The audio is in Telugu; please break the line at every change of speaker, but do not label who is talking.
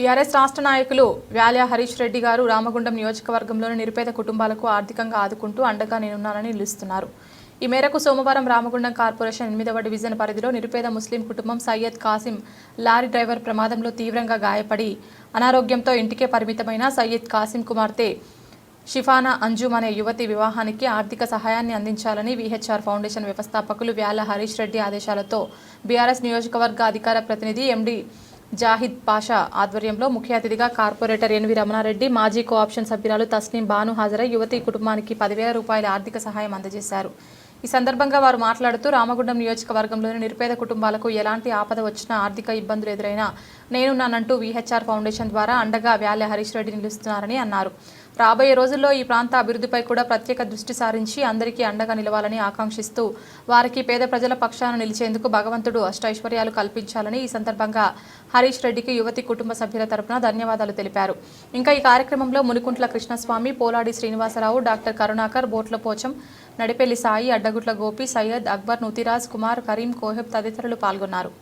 టీఆర్ఎస్ రాష్ట్ర నాయకులు వ్యాల్య హరీష్ రెడ్డి గారు రామగుండం నియోజకవర్గంలోని నిరుపేద కుటుంబాలకు ఆర్థికంగా ఆదుకుంటూ అండగా నేనున్నానని నిలుస్తున్నారు. ఈ మేరకు సోమవారం రామగుండం కార్పొరేషన్ ఎనిమిదవ డివిజన్ పరిధిలో నిరుపేద ముస్లిం కుటుంబం సయ్యద్ కాసిం లారీ డ్రైవర్ ప్రమాదంలో తీవ్రంగా గాయపడి అనారోగ్యంతో ఇంటికే పరిమితమైన సయ్యద్ కాసిం కుమార్తె షిఫానా అంజుమ్ అనే యువతి వివాహానికి ఆర్థిక సహాయాన్ని అందించాలని విహెచ్ఆర్ ఫౌండేషన్ వ్యవస్థాపకులు వ్యాల హరీష్ రెడ్డి ఆదేశాలతో బీఆర్ఎస్ నియోజకవర్గ అధికార ప్రతినిధి ఎండి జాహిద్ పాషా ఆధ్వర్యంలో ముఖ్య అతిథిగా కార్పొరేటర్ ఎన్వి రమణారెడ్డి మాజీ కోఆప్షన్ సభ్యురాలు తస్నీం బాను హాజరై యువతి కుటుంబానికి పదివేల రూపాయల ఆర్థిక సహాయం అందజేశారు. ఈ సందర్భంగా వారు మాట్లాడుతూ రామగుండం నియోజకవర్గంలోని నిరుపేద కుటుంబాలకు ఎలాంటి ఆపద వచ్చినా ఆర్థిక ఇబ్బందులు ఎదురైనా నేనున్నానంటూ విహెచ్ఆర్ ఫౌండేషన్ ద్వారా అండగా వ్యాలె హరీష్ రెడ్డి నిలుస్తున్నారని అన్నారు. రాబోయే రోజుల్లో ఈ ప్రాంత అభివృద్ధిపై కూడా ప్రత్యేక దృష్టి సారించి అందరికీ అండగా నిలవాలని ఆకాంక్షిస్తూ వారికి పేద ప్రజల పక్షాన నిలిచేందుకు భగవంతుడు అష్టైశ్వర్యాలు కల్పించాలని ఈ సందర్భంగా హరీష్ రెడ్డికి యువతి కుటుంబ సభ్యుల తరపున ధన్యవాదాలు తెలిపారు. ఇంకా ఈ కార్యక్రమంలో మునికుంట్ల కృష్ణస్వామి పోలాడి శ్రీనివాసరావు డాక్టర్ కరుణాకర్ బోట్ల పోచం నడిపెల్లి సాయి అడ్డగుట్ల గోపి సయ్యద్ అక్బర్ నుతిరాజ్ కుమార్ కరీం కోహెబ్ తదితరులు పాల్గొన్నారు.